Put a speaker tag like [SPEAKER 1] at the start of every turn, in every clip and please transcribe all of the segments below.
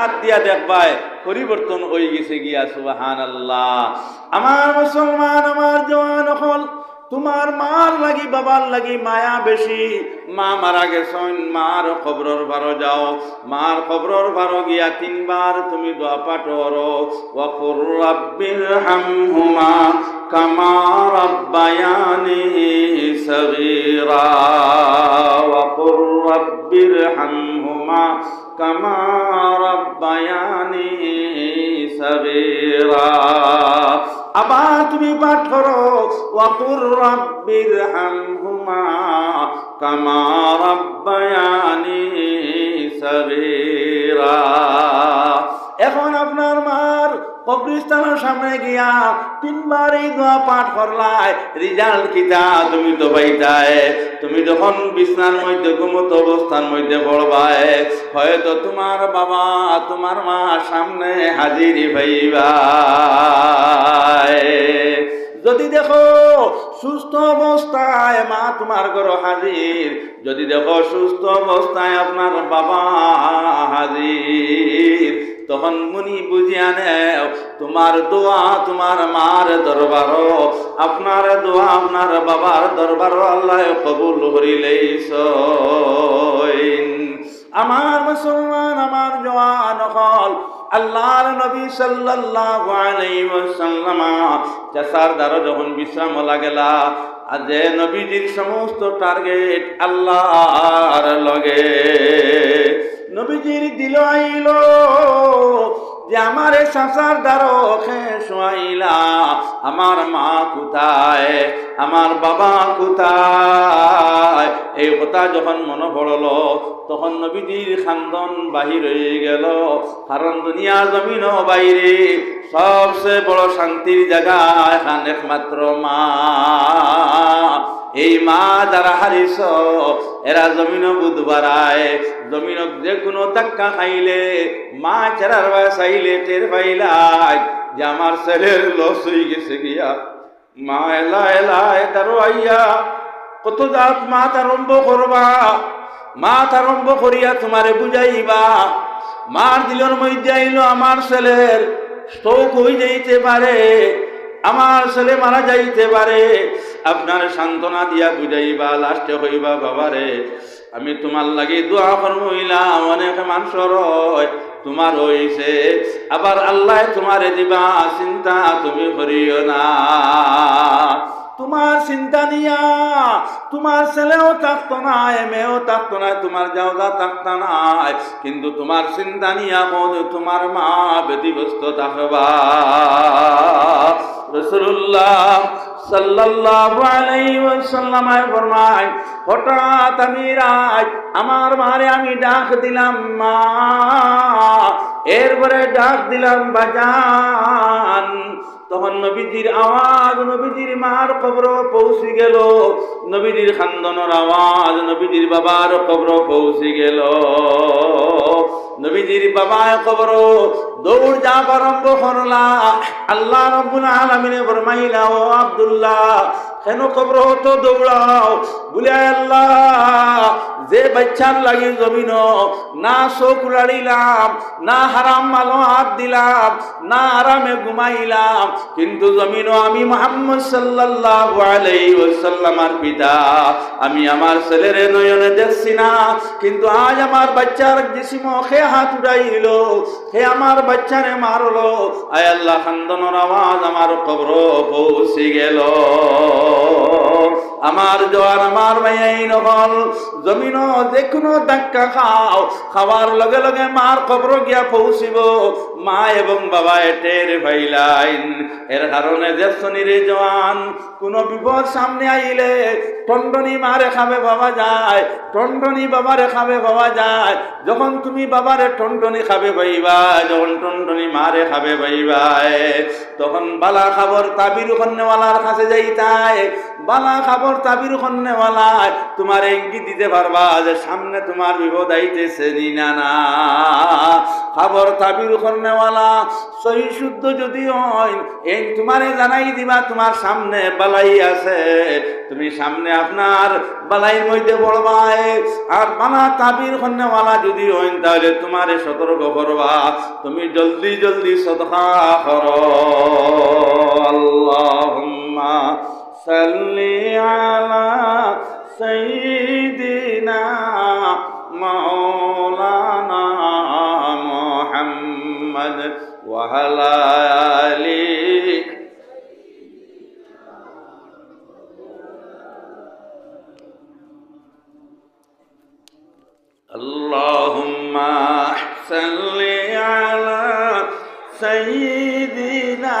[SPEAKER 1] হাত দিয়া দেখবাই পরিবর্তন হয়ে গেছে গিয়া সুবাহান আল্লাহ আমার মুসলমান, আমার জওয়ান হল, তোমার মার লাগি, বাবার লাগি মায়া বেশি। মা মারা গেছেন, মার খবরর বারো যাও। মার খবরর বারো গিয়া তিনবার তুমি দোয়া পাঠ করো। ওয়াকুর রাব্বির হামহুমা কামা রাব্বায়ানি সগীরা। ওয়াকুর রাব্বির হামহুমা কামা রাব্বায়ানি সগীরা আবার তুমি পাঠ করো ওয়াকুর রাব্বির হামহুমা কামা রাব্বায়ানি কবরিস্তানের গিয়া তিনবার এই দোয়া পাঠ করলাই, রিজাল্ট কিতা? তুমি তো পাইতাই তুমি যখন বিছনার মধ্যে ঘুমত, অবস্থার মধ্যে পড়বায়। হয়তো তোমার বাবা, তোমার মা সামনে হাজিরি ভাইবা যদি দেখো সুস্থ অবস্থায় মা তোমার ঘর হাজির, যদি দেখো সুস্থ অবস্থায় আপনার বাবা হাজির তখন মুনি বুঝিয়া নেও, তোমার দোয়া তোমার মার দরবার আপনার দোয়া আপনার বাবার দরবার আল্লাহ কবুল করিলেই আমার মুসলমান, আমার জওয়ান হল আল্লাহর নবী সাল্লাল্লাহু আলাইহি ওয়াসাল্লাম। চাষার দ্বারা যখন বিশ্রাম লাগেলা যে নবীজির সমস্ত টার্গেট আল্লাহর লগে। নবীজির দিল আইল যে আমার শাসার দ্বারো শোয়াইলা, আমার মা কোথায়, আমার বাবা কোথায়? এই কথা যখন মনে পড়ল, তখন নবীজির খান্দন বাহির হয়ে গেল। কারণ দুনিয়া জমিন বাইরে, সবচেয়ে বড় শান্তির জায়গা এখান একমাত্র মা। এই মা যারা হারিস এরা জমিন বুধবারায় জমিন যে কোনো ধাক্কা খাইলে, মা চেরার চাইলে টের পাইলাই। যে আমার ছেলের লস হয়ে গেছে গিয়া। মা এলা এলা তারও আইয়া, কত জাত মাত আরম্ভ করবা। মাত আরম্ভ করিয়া তোমারে বুঝাইবা, মার দিলর মধ্যে আইল আমার ছেলের স্ট্রোক হয়ে যাইতে পারে। আমার ছেলে মারা যাইতে পারে। আপনার সান্ত্বনা দিয়া বুঝাইবা, লাস্টে হইবা, বাবারে, আমি তোমার লাগি দোয়া করমইলাম অনেক মানুষের হয় তোমার হইছে। আবার আল্লাহ তোমারে দিবা চিন্তা, তুমি করিও না। তোমার চিন্তা নিয়া, তোমার ছেলেও থাকতো না মেয়েও থাকতো না, তোমার যাওয়া থাকতো না। কিন্তু তোমার চিন্তা নিয়া তোমার মা ব্যতিগ্রস্ত থাকবা। হঠাৎ আমি আমার মারে আমি ডাক দিলাম, মা। ডাক দিলাম, বাজান। তখন নবীজির আওয়াজ, নবীজির মার কবর পৌঁছে গেল, নবীজির খান্দনের আওয়াজ, নবীজির বাবার কবর পৌঁছে গেল। নবীজির বাবা কবর দৌড় যা আরম্ভ করলা। আল্লাহ রব্বুল আলামিনে ফরমাইলা ও আব্দুল্লাহ কেন কবর তো দৌড়াও। বলে আল্লাহ, যে বাচ্চার লাগি জমিন, না চোখ উড়াড়িলাম, না হারাম মালো হাত দিলাম, না আরামে ঘুমাইলাম, কিন্তু জমিন আমি মোহাম্মদ সাল্লাল্লাহু আলাইহি ওয়াসাল্লামার পিতা। আমি আমার ছেলের নয়নে দেখছি না, কিন্তু আজ আমার বাচ্চার জিসিম খে হাত উড়াইল, হে আমার বাচ্চারে মারলো। আয় আল্লাহ, খান্দনের আওয়াজ আমার কবর পৌঁছে গেল। আমার জোয়ার আমার মাইয়াই নহল জমিন যে কোনো ধাক্কা খাও, খাওয়ার লগে লগে মার কবর গিয়া পৌঁছিব। মা এবং বাবা টের ভাইলাইন এর কারণে যে শনিরে জওয়ান কোন বিপদ সামনে আইলে টন্ডনি মারে খাবে বাবা যায় টন্ডনি বাবারে খাবে বাবা যায়। যখন তুমি বাবারে টন্ডনি খাবে পাইবা যখন টন্ডনি মারে খাবে পাইবাই তখন বালা খাবর তাবির কন্যাওয়ালার কাছে যাইতাই খাবর তোমার ইঙ্গিত দিতে পারবা যে সামনে তোমার বিপদ আইতেছে না বরাবর তাবির সহি শুদ্ধ যদি এই তোমারে জানাই দিবা তোমার সামনে বালাই আছে। তুমি সামনে আপনার বালাইয়ের মধ্যে পড়বাই আর বানা তাবির করনেওয়ালা যদি হয় তাহলে তোমারে সতর্ক করবা। তুমি জলদি জলদি সদকা করো। আল্লাহুম্মা صل على سيدنا مولانا محمد وعلى آله اللهم صل على سيدنا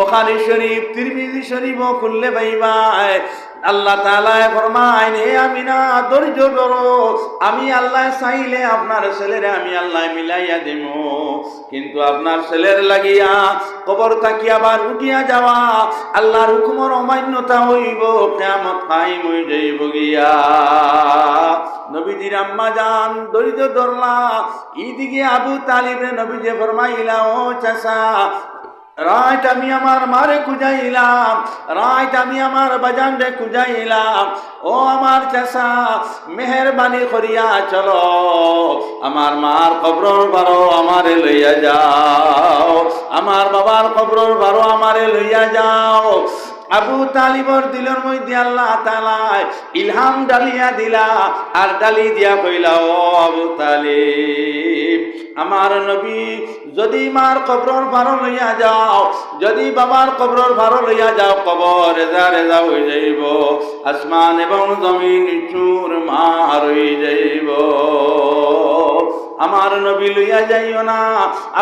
[SPEAKER 1] বখারি শরীফ, তিরমিজি শরীফ খুললে ভাইবাই আল্লাহ তালায় ফরমাইন হে আমি না ধৈর্য ধরো। আমি আল্লাহ চাইলে আপনার ছেলেরে আমি আল্লাহ মিলাইয়া দিব কিন্তু আপনার ছেলের লাগিয়া কবর থাকি আবার উঠিয়া যাওয়া, আল্লাহর হুকুমর অমান্যতা হইব কেমত খাই মই যাইব গিয়া। নবীজির আম্মা যান দরিদ্র ধরলা। ইদিকে আবু তালিবে নবীজে ফরমাইলা, ও চাষা রাত আমি আমার মারে খুঁজাইলাম, রাত আমি আমার বাজান রে খুঁজাইলাম। ও আমার চাষা মেহরবানি করিয়া চলো, আমার মার কবরর বারো আমারে লইয়া যাও, আমার বাবার কবরর বারো আমারে লইয়া যাও। আবু তালিবর দিলর মধ্যে আল্লাহ ইলহাম ডালিয়া দিলা, আর ডালি দিয়া কইলা, ও আবু তালিব, আমার নবী, যদি মার কবরর ভারো লইয়া যাও, যদি বাবার কবরর ভারো লইয়া যাও, কবর রেজা রেজা হয়ে যাইব, আসমান এবং জমিন চুর মার হয়ে যাইব। আমার নবী লইয়া যাইও না।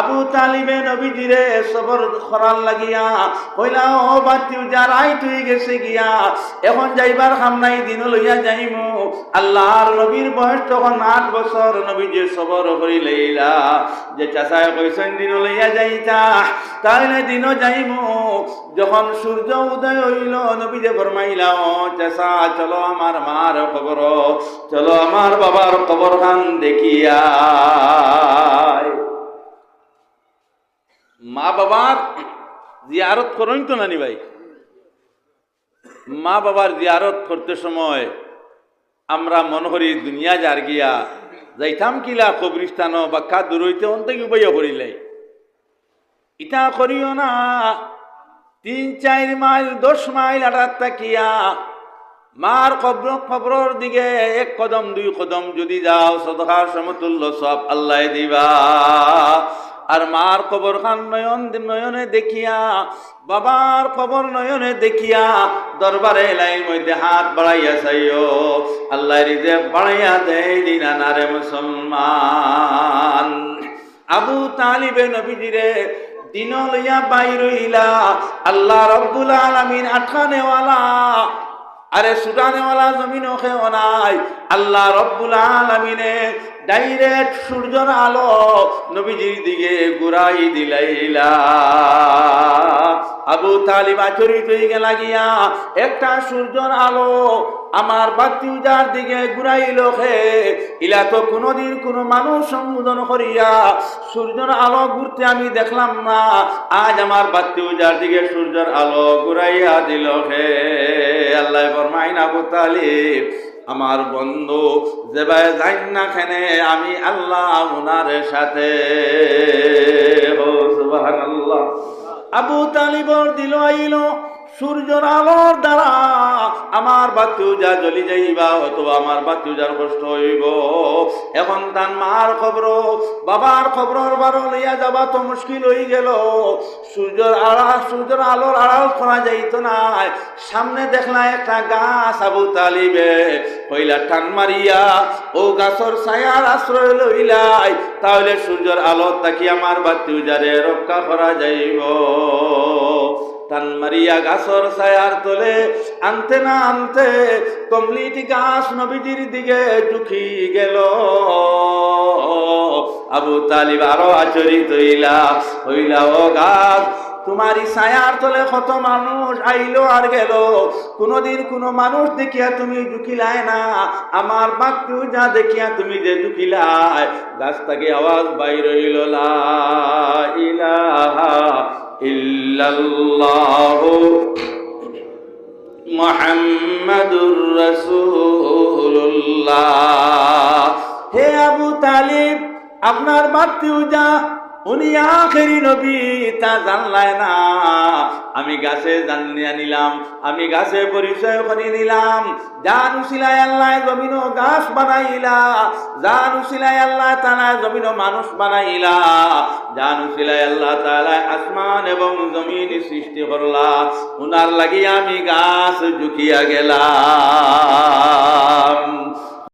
[SPEAKER 1] আবু তালিবে নবী দিরে সবর খরাল লাগিয়া কইলা, ও বাতিও যার আই তুই গেছে গিয়া, এখন যাইবার নাই দিন লইয়া যাইম। আল্লাহর নবীর বয়স তখন আট বছর নবী যে সবর করি লইলা। যে চাষায় কইছেন দিন লইয়া যাইতা তাহলে দিনও যাইম। যখন সূর্য উদয় হইল নবী যে ফরমাইলা, ও চাষা চলো আমার মার খবর, চলো আমার বাবার খবর খান দেখিয়া। মা বাবার জিয়ারত করেন তো নানি ভাই? মা বাবার জিয়ারত করতে সময় আমরা মনে করি দুনিয়া যার গিয়া যাইতাম কিলা কবরিস্তান বা কা দূর হইতে অন্তে উপায় করিলে ইটা করিও না। তিন, চার মাইল, দশ মাইল আটার তাকিয়া মার কবর, কবরর দিকে এক কদম, দুই কদম যদি যাও, সদকার সমতুল্য সব আল্লাহ দিবা। আর মার কবর খান নয়ন, নয়নে দেখিয়া, বাবার কবর নয়নে দেখিয়া দরবারে লাইন মধ্যে হাত বাড়াইয়া চাইও। আল্লাহ রিজে বাড়াইয়া দেয় দিনা নারে মুসলমান। আবু তালিবে নবীজিরে দিন লইয়া বাইর আল্লাহ রব্বুল আলমিন আঠানেওয়ালা আরে সুটানেওয়ালা জমিন খেও নাই। আল্লাহ রব্বুল আলমিনে ডাইরেক্ট সূর্যর আলো নবীজির দিকে ঘুরাই দিলাইলা। আবু তালিব আচরিত হয়ে গেলা গিয়া, একটা সূর্যর আলো আমার বাতি উজার দিকে ঘুরাইল হে। ইলা তো কোনোদিন কোনো মানুষ সম্বোধন করিয়া সূর্যের আলো ঘুরতে আমি দেখলাম না। আজ আমার বাতি উজার দিকে সূর্যের আলো ঘুরাইয়া দিল হে। আল্লাহ ফরমাইন, আবু তালিব আমার বন্ধু যেভাবে যাই না খেনে আমি আল্লাহ উনার সাথে। আবু তালিবর দিল আইল। সূর্যর আলোর দ্বারা আমার বাতিউজা জ্বলি যাইবা, অথবা আমার বাতিউজার কষ্ট হইব। এখন তার মার খবর, বাবার খবর বারো লইয়া যাবা তো মুশকিল হয়ে গেল। সূর্যের আড়াল সূর্যের আলোর আড়াল করা যাইত না সামনে দেখলা একটা গাছ আবু তালিবে। কইলা, টান মারিয়া, ও গাছর ছায়ার আশ্রয় লইলাই, তাহলে সূর্যের আলো তাকি আমার বাতি উজারে রক্ষা করা যাইব। টান মারিয়া গাছর ছায়ার তলে আনতে না আনতে কমলিটি গাছ নবীজির দিকে ঝুঁকি গেল। আবু তালিব আরও আচরিত হইলা হইলা, ও গাছ, তোমারই ছায়ার তলে কত মানুষ আইলো আর গেল। কোনদিন কোনো মানুষ দেখিয়া তুমি ঝুঁকিলাই না। আমার বাক্যু যা দেখিয়া তুমি যে গাছ থেকে আওয়াজ বাইর হইল, লা ইলাহা ইল্লাল্লাহ। মোহাম্মদুর الله হে আবু তালিব আপনার বাত্যুজা উনি আখেরি নবী, তা জানলাই না। আমি গাছে জানিয়া নিলাম, আমি গাছে পরিচয় করে নিলাম। জান উসিলাই আল্লাহ জমিন গাছ বানাইলা জান উসিলাই আল্লাহ তালা জমিন মানুষ বানাইলা জান উসিলাই আল্লাহ তালা আসমান এবং জমিন সৃষ্টি করলা, উনার লাগি আমি গাছ ঝুঁকিয়া গেলাম।